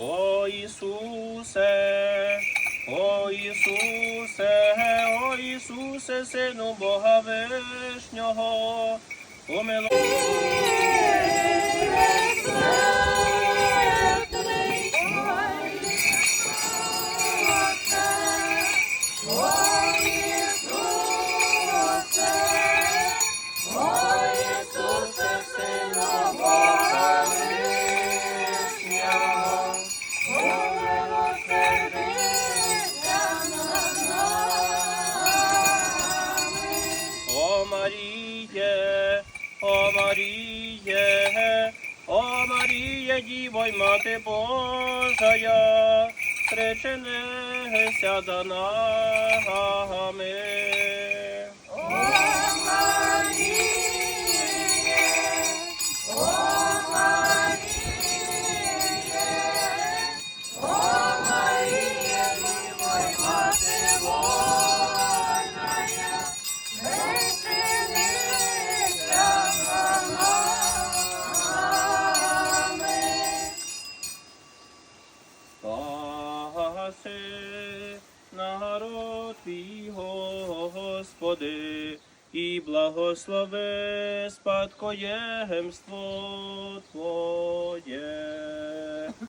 О Ісусе, о Ісусе, о Ісусе, Сину Бога Вишнього, помилуй. Маріє, о Маріє, о Маріє, Діво Мати Божая, причинися до нами. Спаси народ твій, Господи, і благослови спадкоємство.